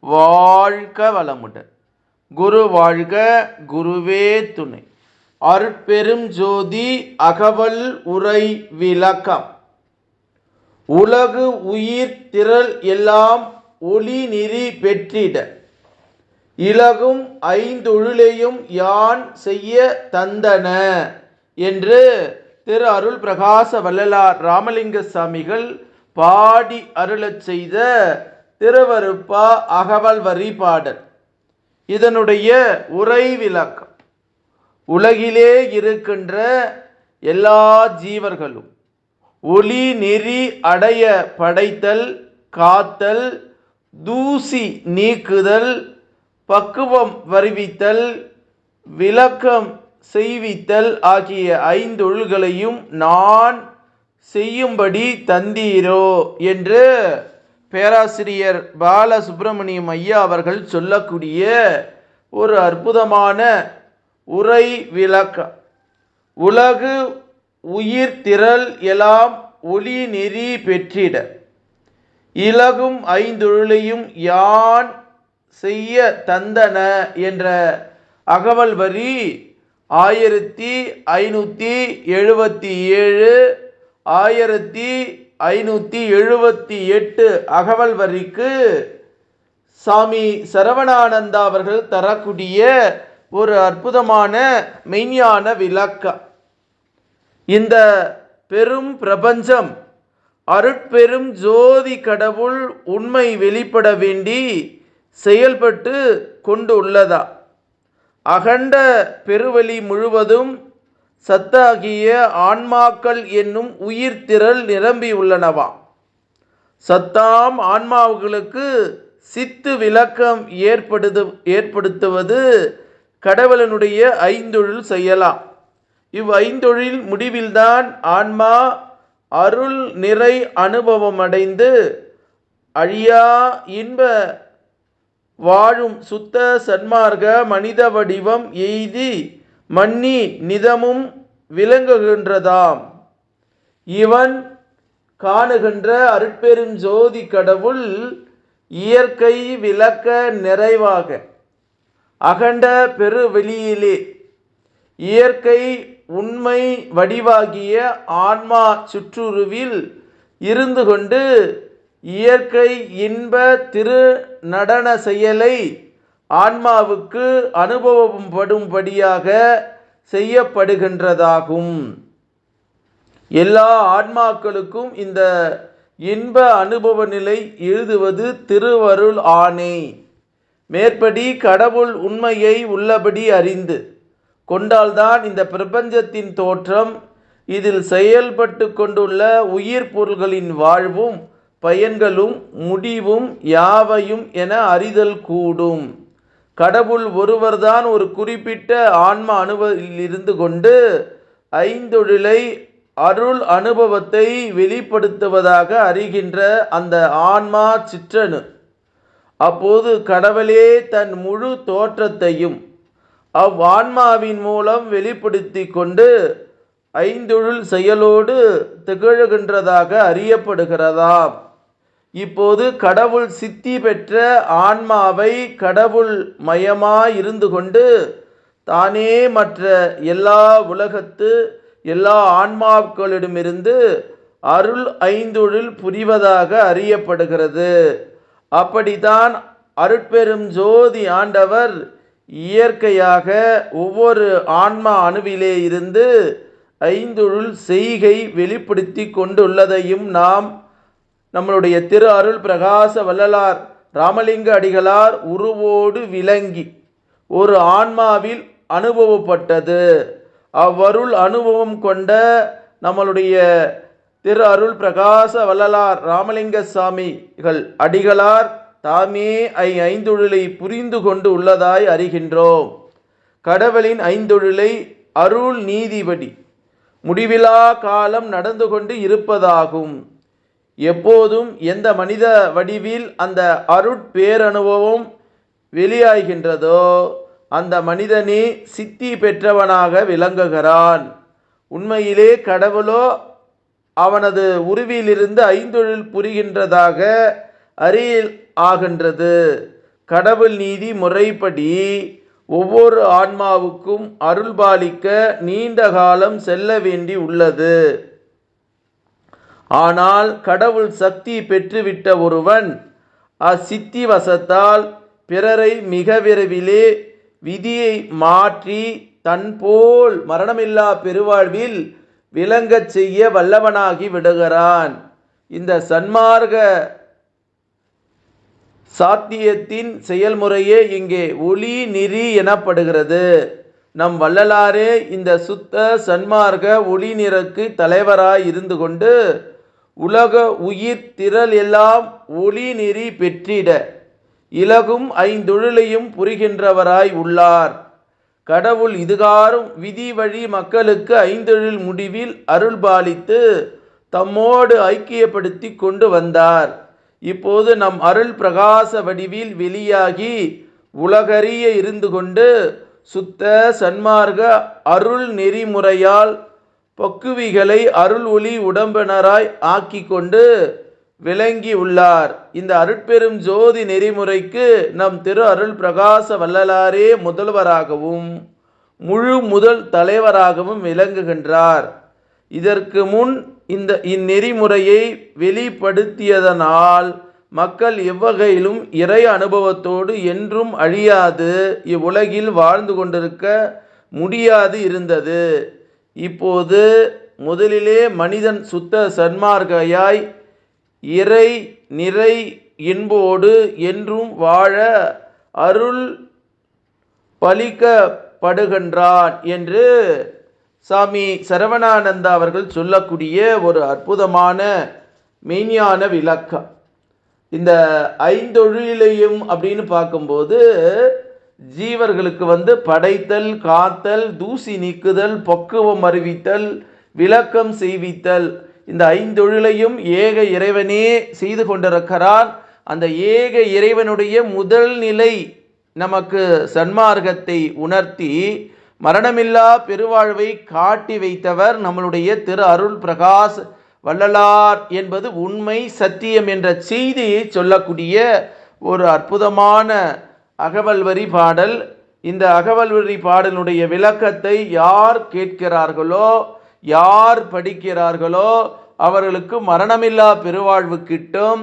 வாழ்க வளமுடன். குரு வாழ்க குருவே துணை. அருட்பெரும் ஜோதி அகவல் உரை விளக்கம். உலகு உயிர் திரள் எல்லாம் ஒளி நெறி பெற்றிட. இலகும் ஐந்தொழிலையும் யான் செய்ய தந்தன என்று திரு அருள் பிரகாச வள்ளலார் ராமலிங்க சாமிகள் பாடி அருளச் செய்த திருவருப்பா அகவல் வரி பாடல். இதனுடைய உரை விளக்கம். உலகிலே இருக்கின்ற எல்லா ஜீவர்களும் ஒளி நெறி அடைய படைத்தல் காத்தல் தூசி நீக்குதல் பக்குவம் வருவித்தல் விளக்கம் செய்வித்தல் ஆகிய ஐந்தொழுகளையும் நான் செய்யும்படி தந்தீரோ என்று பேராசிரியர் பாலசுப்பிரமணியம் ஐயா அவர்கள் சொல்லக்கூடிய ஒரு அற்புதமான உரை விளக்கம் உலகு உயிர் திரள் எல்லாம் ஒளி நெறி பெற்றிட. இலகும் ஐந்தொழிலையும் யான் செய்ய தந்தன என்ற அகவல் வரி ஆயிரத்தி ஐநூற்றி எழுபத்தி ஏழு ஆயிரத்தி ஐநூற்றி எழுபத்தி எட்டு அகவல் வரிக்கு சாமி சரவணானந்தா அவர்கள் தரக்கூடிய ஒரு அற்புதமான மெய்ஞான விளக்கம் இந்த பெரும் பிரபஞ்சம் அருட்பெரும் ஜோதி கடவுள் உண்மை வெளிப்பட வேண்டி செயல்பட்டு கொண்டு உள்ளதா அகண்ட பெருவெளி முழுவதும் சத்தாகிய ஆன்மாக்கள் என்னும் உயிர் திரள் நிரம்பி சத்தாம் ஆன்மாவுகளுக்கு சித்து விளக்கம் ஏற்படுது ஏற்படுத்துவது கடவுளனுடைய ஐந்தொழில் செய்யலாம். இவ் ஐந்தொழில் முடிவில்தான் ஆன்மா அருள் நிறை அனுபவம் அடைந்து அழியா இன்ப வாழும் சுத்த சன்மார்க்க மனித வடிவம் எய்தி மன்னி நிதமும் விளங்குகின்றதாம். இவன் காணுகின்ற அருட்பெரும் ஜோதி கடவுள் இயற்கை விளக்க நிறைவாக அகண்ட பெருவெளியிலே இயற்கை உண்மை வடிவாகிய ஆன்மா சுற்றுருவில் இருந்து கொண்டு இயற்கை இன்ப திரு நடன செயலை ஆன்மாவுக்கு அனுபவப்படும்படியாக செய்யப்படுகின்றதாகும். எல்லா ஆன்மாக்களுக்கும் இந்த இன்ப அனுபவ நிலை எழுதுவது திருவருள் ஆணை. மேற்படி கடவுள் உண்மையை உள்ளபடி அறிந்து கொண்டால்தான் இந்த பிரபஞ்சத்தின் தோற்றம் இதில் செயல்பட்டு கொண்டுள்ள உயிர் பொருள்களின் வாழ்வும் பயன்களும் முடிவும் யாவையும் என அறிதல் கூடும். கடவுள் ஒருவர்தான் ஒரு குறிப்பிட்ட ஆன்ம அனுபவில் இருந்து கொண்டு ஐந்தொழிலை அருள் அனுபவத்தை வெளிப்படுத்துவதாக அறிகின்ற அந்த ஆன்மா சிற்றனு அப்போது கடவுளே தன் முழு தோற்றத்தையும் அவ்வான்மாவின் மூலம் வெளிப்படுத்தி கொண்டு ஐந்தொழில் செயலோடு திகழ்கின்றதாக அறியப்படுகிறதாம். இப்போது கடவுள் சித்தி பெற்ற ஆன்மாவை கடவுள் மயமாய் இருந்து கொண்டு தானே மற்ற எல்லா உலகத்து எல்லா ஆன்மாக்களிடமிருந்து அருள் ஐந்தொழில் புரிவதாக அறியப்படுகிறது. அப்படித்தான் அருட்பெரும் ஜோதி ஆண்டவர் இயற்கையாக ஒவ்வொரு ஆன்மா அணுவிலே இருந்து ஐந்தொழில் செய்கை வெளிப்படுத்தி கொண்டுள்ளதையும் நாம் நம்மளுடைய திரு அருள் பிரகாச வள்ளலார் ராமலிங்க அடிகளார் உருவோடு விளங்கி ஒரு ஆன்மாவில் அனுபவப்பட்டது. அவ்வருள் அனுபவம் கொண்ட நம்மளுடைய திரு அருள் பிரகாச வள்ளலார் ராமலிங்க சாமிகள் அடிகளார் தாமே ஐ ஐந்தொழிலை புரிந்து கொண்டு உள்ளதாய் அறிகின்றோம். கடவுளின் ஐந்தொழிலை அருள் நீதிபடி. முடிவிலா காலம் நடந்து கொண்டு இருப்பதாகும். எப்போதும் எந்த மனித வடிவில் அந்த அருட்பேரனுபவம் வெளியாகின்றதோ அந்த மனிதனே சித்தி பெற்றவனாக விளங்குகிறான். உண்மையிலே கடவுளோ அவனது உருவிலிருந்து ஐந்தொழில் புரிகின்றதாக அறியல் ஆகின்றது. கடவுள் நீதி முறைப்படி ஒவ்வொரு ஆன்மாவுக்கும் அருள்பாலிக்க நீண்ட காலம் செல்ல வேண்டி உள்ளது. ஆனால் கடவுள் சக்தி பெற்றுவிட்ட ஒருவன் அசித்தி வசத்தால் பிறரை மிக விரைவிலே விதியை மாற்றி தன்போல் மரணமில்லா பெருவாழ்வில் விளங்கச் செய்ய வல்லவனாகி விடுகிறான். இந்த சன்மார்க்க சாத்தியத்தின் செயல்முறையே இங்கே ஒளி நெறி எனப்படுகிறது. நம் வள்ளலாரே இந்த சுத்த சன்மார்க்க ஒளி நிறக்கு தலைவராய் இருந்து கொண்டு உலக உயிர் திரள் எல்லாம் ஒளி நெறி பெற்றிட. இலகும் ஐந்தொழிலையும் புரிகின்றவராய் உள்ளார். கடவுள் இதுகாரும் விதி வழி மக்களுக்கு ஐந்தொழில் முடிவில் அருள்பாலித்து தம்மோடு ஐக்கியப்படுத்தி கொண்டு வந்தார். இப்போது நம் அருள் பிரகாச வடிவில் வெளியாகி உலகறிய இருந்து கொண்டு சுத்த சன்மார்க்க அருள் நெறிமுறையால் பக்குவிகளை அருள் ஒளி உடம்பினராய் ஆக்கி கொண்டு விளங்கி உள்ளார் இந்த அருட்பெரும் ஜோதி நெறிமுறைக்கு நம் திரு அருள் பிரகாச வள்ளலாரே முதல்வராகவும் முழு முதல் தலைவராகவும் விளங்குகின்றார். இதற்கு முன் இந்த இந்நெறிமுறையை வெளிப்படுத்தியதனால் மக்கள் எவ்வகையிலும் இறை அனுபவத்தோடு என்றும் அழியாது. இவ்வுலகில் வாழ்ந்து கொண்டிருக்க முடியாது இருந்தது. இப்போது முதலிலே மனிதன் சுத்த சன்மார்க்கையாய் இறை நிறை இன்போடு என்றும் வாழ அருள் பலிக்கப்படுகின்றான் என்று சாமி சரவணானந்தா அவர்கள் சொல்லக்கூடிய ஒரு அற்புதமான மெய்ஞான விளக்கம். இந்த ஐந்தொழிலையும் அப்படின்னு பார்க்கும்போது ஜீவர்களுக்கு வந்து படைத்தல் காத்தல் தூசி நீக்குதல் பக்குவம் அறிவித்தல் விளக்கம் செய்வித்தல். இந்த ஐந்தொழிலையும் ஏக இறைவனே செய்து கொண்டிருக்கிறான் அந்த ஏக இறைவனுடைய முதல் நிலை நமக்கு சன்மார்க்கத்தை உணர்த்தி மரணமில்லா பெருவாழ்வை காட்டி வைத்தவர் நம்மளுடைய திரு அருள் பிரகாஷ் வள்ளலார் என்பது உண்மை சத்தியம் என்ற செய்தியை சொல்லக்கூடிய ஒரு அற்புதமான அகவல்வரி பாடல். இந்த அகவல்வரி பாடலுடைய விளக்கத்தை யார் கேட்கிறார்களோ யார் படிக்கிறார்களோ அவர்களுக்கு மரணமில்லா பெருவாழ்வு கிட்டும்.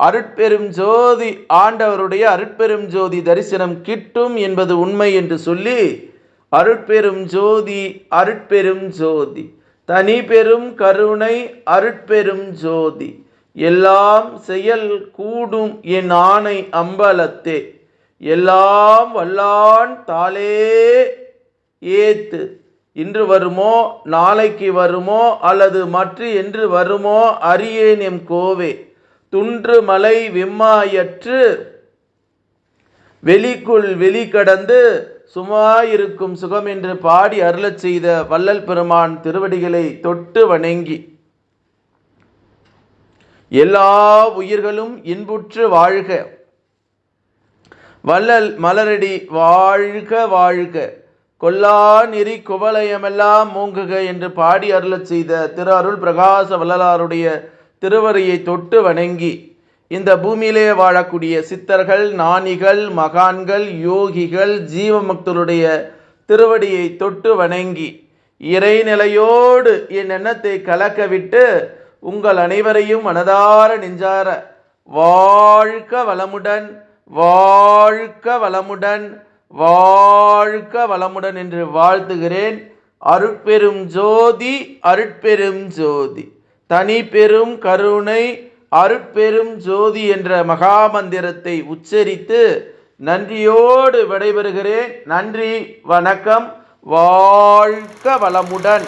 அருட்பெரும் ஜோதி ஆண்டவருடைய அருட்பெரும் ஜோதி தரிசனம் கிட்டும் என்பது உண்மை என்று சொல்லி அருட்பெரும் ஜோதி அருட்பெரும் ஜோதி. தனி பெரும் கருணை அருட்பெரும் ஜோதி. எல்லாம் செயல் கூடும் என் ஆணை அம்பலத்தே. எல்லாம் வல்லான் தாளே ஏத்து. இன்று வருமோ நாளைக்கு வருமோ அல்லது மற்ற என்று வருமோ அறியேன் எம் கோவே. துன்று மலை விம்மாயற்று வெளிக்குள் வெளி கடந்து சுமாயிருக்கும் சுகம் என்று பாடி அருளச் செய்த வள்ளல் பெருமான் திருவடிகளை தொட்டு வணங்கி. எல்லா உயிர்களும் இன்புற்று வாழ்க. வள்ளல் மலரடி வாழ்க வாழ்க. கொல்லா நெறி குவலயமெல்லாம் மூங்குக என்று பாடி அருளச் செய்த திரு அருள் பிரகாச வள்ளலாருடைய திருவரியை தொட்டு வணங்கி இந்த பூமியிலே வாழக்கூடிய சித்தர்கள் ஞானிகள் மகான்கள் யோகிகள் ஜீவமக்தருடைய திருவடியை தொட்டு வணங்கி இறைநிலையோடு என் எண்ணத்தை கலக்க விட்டு உங்கள் அனைவரையும் மனதார நெஞ்சார வாழ்க வளமுடன். வாழ்க வளமுடன் வாழ்க வளமுடன் என்று வாழ்த்துகிறேன். அருட்பெரும் ஜோதி அருட்பெரும் ஜோதி. தனி பெரும் கருணை அருட்பெரும் ஜோதி என்ற மகாமந்திரத்தை உச்சரித்து நன்றியோடு விடைபெறுகிறேன். நன்றி வணக்கம். வாழ்க வளமுடன்.